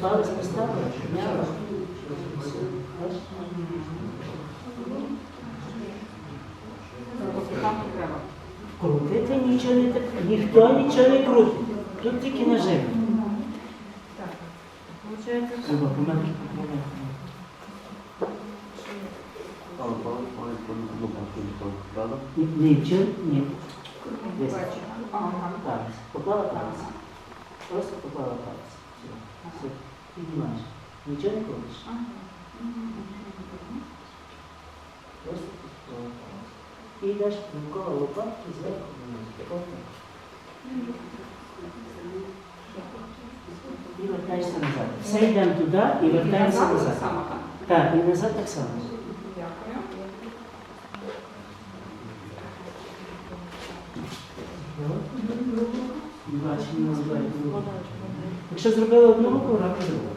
Палець поставили, підняла. Бачиш? Не треба. Крутити нічого не треба. Ніхто нічого не крутить. Тут тільки нажим. Так. Палець одну? Ні- Нічого, ні. Ага. Поклала палець. Просто поклала палець. Все. Піднімаєш. Нічого не. Ага. Просто палець. І йдеш навколо лопатки зверху вниз. І вертаєшся назад. Все йдемо туди і вертаємося Назад так і назад так само. Дякую. Бачимо. Якщо зробили одного, то другу.